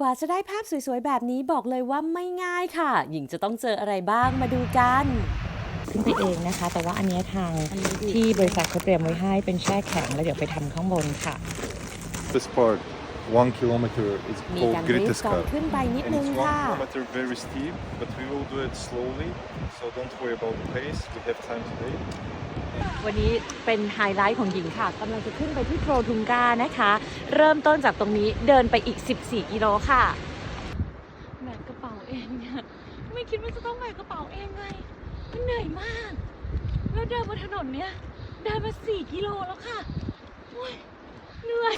กว่าจะได้ภาพสวยๆ แบบนี้บอกเลยว่าไม่ง่ายค่ะ หญิงจะต้องเจออะไรบ้างมาดูกัน ขึ้นไปเองนะคะ แต่ว่าอันเนี้ยทางอันนี้ดีที่บริษัทเขาเตรียมไว้ให้เป็นแช่แข็งแล้วเดี๋ยวไปทำข้างบนค่ะ This part, one kilometer, is มี called การลิฟต์ก่อน Gritiska. ขึ้นไปนิด And นึง it's one ค่ะ kilometer very steep, but we will do it slowly, so don't worry about the pace. We have time today. วันนี้เป็นไฮไลท์ของหญิงค่ะกำลังจะขึ้นไปที่โปรทุงกานะคะ เริ่มต้นจากตรงนี้เดินไปอีก 14 กิโลค่ะ แบกกระเป๋าเองเนี่ยไม่คิดว่าจะต้องแบกกระเป๋าเองไงมันเหนื่อยมาก แล้วเดินบนถนนเนี้ยเดินมา 4 กิโลแล้วค่ะโอ้ยเหนื่อย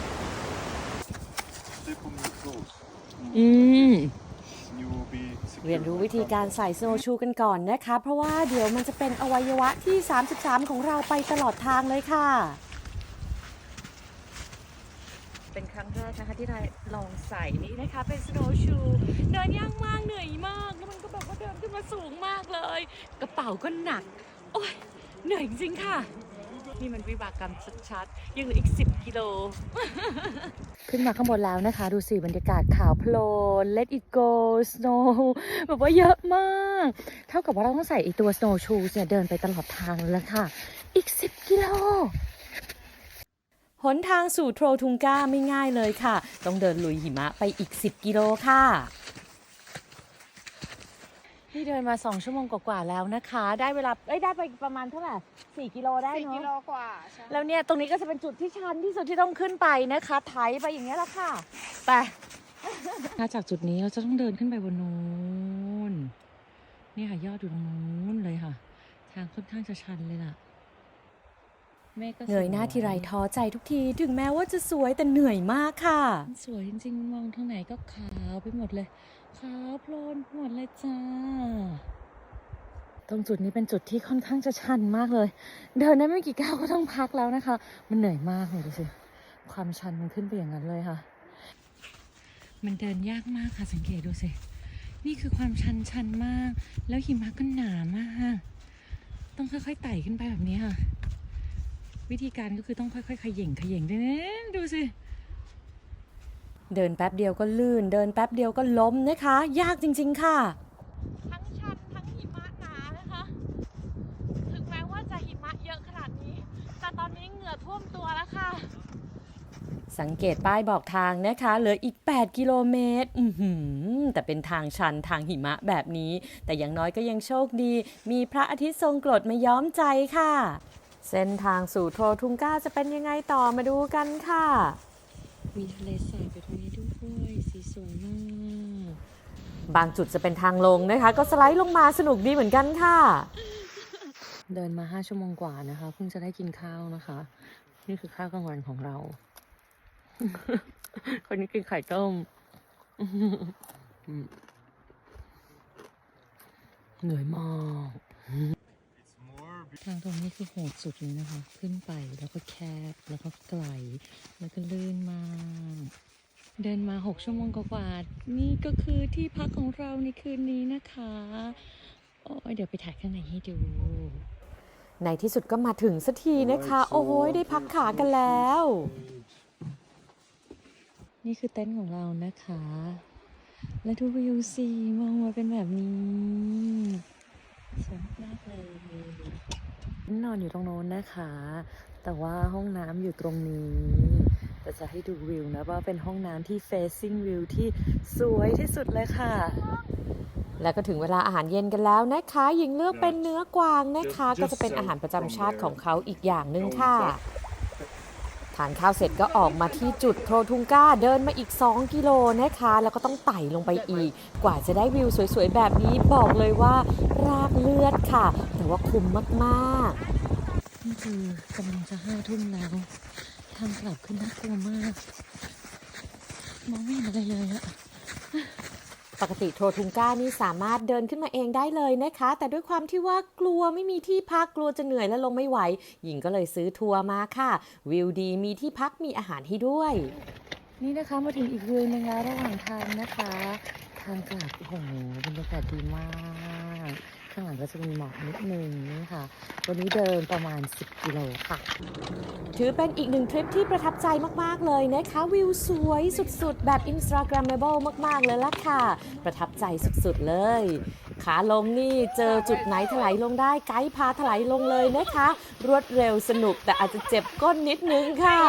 Step on your toes. อืม เรียนรู้วิธีการใส่สโนว์ชูกันก่อนนะคะ เพราะว่าเดี๋ยวมันจะเป็นอวัยวะที่ 33 ของเราไปตลอดทางเลยค่ะ เป็นครั้งแรกนะคะที่ได้ลองใส่นี้นะคะเป็น snow shoe เดินยากมากเหนื่อยมาก แล้วมันก็แบบว่าเดินขึ้นมาสูงมากเลย กระเป๋าก็หนัก โอ้ยเหนื่อยจริงค่ะ นี่มันวิบากกรรมชัดๆ ยังเหลืออีก 10 กิโล ขึ้นมาข้างบนแล้วนะคะ ดูสิบรรยากาศขาวโพลน let it go snow แบบว่าเยอะมาก เท่ากับว่าเราต้องใส่ไอตัว snow shoes เนี่ยเดินไปตลอดทางเลยละค่ะ อีก 10 กิโลหนทางสู่โทรทุงกาไม่ง่ายเลยค่ะ ต้องเดินลุยหิมะไปอีก 10 กิโลค่ะ นี่เดินมา2ชั่วโมงกว่าๆแล้วนะคะ ได้เวลาเอ้ยได้ไปประมาณเท่าไหร่4กิโลได้สี่เนาะกิโลกว่าใช่แล้วเนี่ยตรงนี้ก็จะเป็นจุดที่ชันที่สุดที่ต้องขึ้นไปนะคะไถไปอย่างเงี้ยแหละค่ะไปถ้าจากจุดนี้เราจะต้องเดินขึ้นไปบนนู้นนี่ค่ะยอดอยู่ตรงนู้นเลยค่ะ ทางค่อนข้างจะชันเลยล่ะเมฆก็สวเงยหน้าทีไรท้อใจทุกทีถึงแม้ว่าจะสวยแต่เหนื่อยมากค่ะสวยจริงๆมองทางไหนก็ขาวไปหมดเลย ขาวโพลนหมดเลยจ้า ตรงจุดนี้เป็นจุดที่ค่อนข้างจะชันมากเลย เดินได้ไม่กี่ก้าวก็ต้องพักแล้วนะคะ มันเหนื่อยมากเลยดูสิความชันมันขึ้นไปอย่างนั้นเลยค่ะ มันเดินยากมากค่ะสังเกตดูสิ นี่คือความชันชันมาก แล้วหิมะก็หนามาก ต้องค่อยๆไต่ขึ้นไปแบบนี้ค่ะ วิธีการก็คือต้องค่อยๆขย่งขย่งด้วยนะดูสิ เดินแป๊บเดียวก็ลื่น เดินแป๊บเดียวก็ล้มนะคะ ยากจริง ๆ ค่ะ ทั้งชันทั้งหิมะหนานะคะ ถึงแม้ว่าจะหิมะเยอะขนาดนี้ แต่ตอนนี้เหงื่อท่วมตัวแล้วค่ะ สังเกตป้ายบอกทางนะคะ เหลืออีก 8 กิโลเมตร อือหือแต่เป็นทางชันทางหิมะแบบนี้ แต่อย่างน้อยก็ยังโชคดี มีพระอาทิตย์ทรงกรดมาย้อมใจค่ะ เส้นทางสู่โทรทุงก้าจะเป็นยังไงต่อมาดูกันค่ะ มีทะเลสาบอยู่ตรงนี้ด้วยสีสวยมาก บางจุดจะเป็นทางลงนะคะ ก็สไลด์ลงมาสนุกดีเหมือนกันค่ะ เดินมาห้าชั่วโมงกว่านะคะเพิ่งจะได้กินข้าวนะคะ นี่คือข้าวกลางวันของเรา คนนี้กินไข่ต้มอืมเหนื่อยมาก It's more ทางตรงนี้คือโหดสุดเลยนะคะ ขึ้นไปแล้วก็แคบแล้วก็ไกล แล้วก็ลื่นมาก เดินมาหกชั่วโมงกว่าๆนี่ก็คือที่พักของเราในคืนนี้นะคะ โอ้ยเดี๋ยวไปถ่ายข้างในให้ดูในที่สุดก็มาถึงสักทีนะคะ โอ้โหได้พักขากันแล้ว นี่คือเต็นท์ของเรานะคะ และดูวิวสิมองมาเป็นแบบนี้สวยมากเลย นอนอยู่ตรงโน้นนะคะ แต่ว่าห้องน้ำอยู่ตรงนี้แต่จะให้ดูวิวนะว่าเป็นห้องน้ำที่ facing view ที่สวยที่สุดเลยค่ะ แล้วก็ถึงเวลาอาหารเย็นกันแล้วนะคะ หญิงเลือกเป็นเนื้อกวางนะคะ ก็จะเป็นอาหารประจำชาติของเขาอีกอย่างหนึ่งค่ะ ทานข้าวเสร็จก็ออกมาที่จุดโทรทุงก้าเดินมาอีก 2 กิโลนะคะ แล้วก็ต้องไต่ลงไปอีก กว่าจะได้วิวสวยๆ แบบนี้บอกเลยว่ารากเลือดค่ะ แต่ว่าคุ้มมากๆ นี่คือกำลังจะห้าทุ่มแล้วทางกลับขึ้นน่ากลัวมาก มองไม่เห็นอะไรเลยอะ ปกติโทรทุงก้านี่สามารถเดินขึ้นมาเองได้เลยนะคะ แต่ด้วยความที่ว่ากลัวไม่มีที่พักกลัวจะเหนื่อยและลงไม่ไหว หญิงก็เลยซื้อทัวร์มาค่ะ วิวดีมีที่พักมีอาหารให้ด้วย นี่นะคะมาถึงอีกวิวหนึงแล้วระหว่างทางนะคะ ทางกลับโอ้โหบรรยากาศดีมาก ข้างหลังก็จะมีหมอกนิดนึงนี่ค่ะ วันนี้เดินประมาณ 10 กิโลค่ะ ถือเป็นอีกหนึ่งทริปที่ประทับใจมาก ๆ เลยนะคะ วิวสวยสุด ๆ แบบ Instagrammable มาก ๆ เลยล่ะค่ะ ประทับใจสุด ๆ เลย ขาลงนี่เจอจุดไหนถลายลงได้ไกด์พาถลายลงเลยนะคะ รวดเร็วสนุกแต่อาจจะเจ็บก้นนิดนึงค่ะ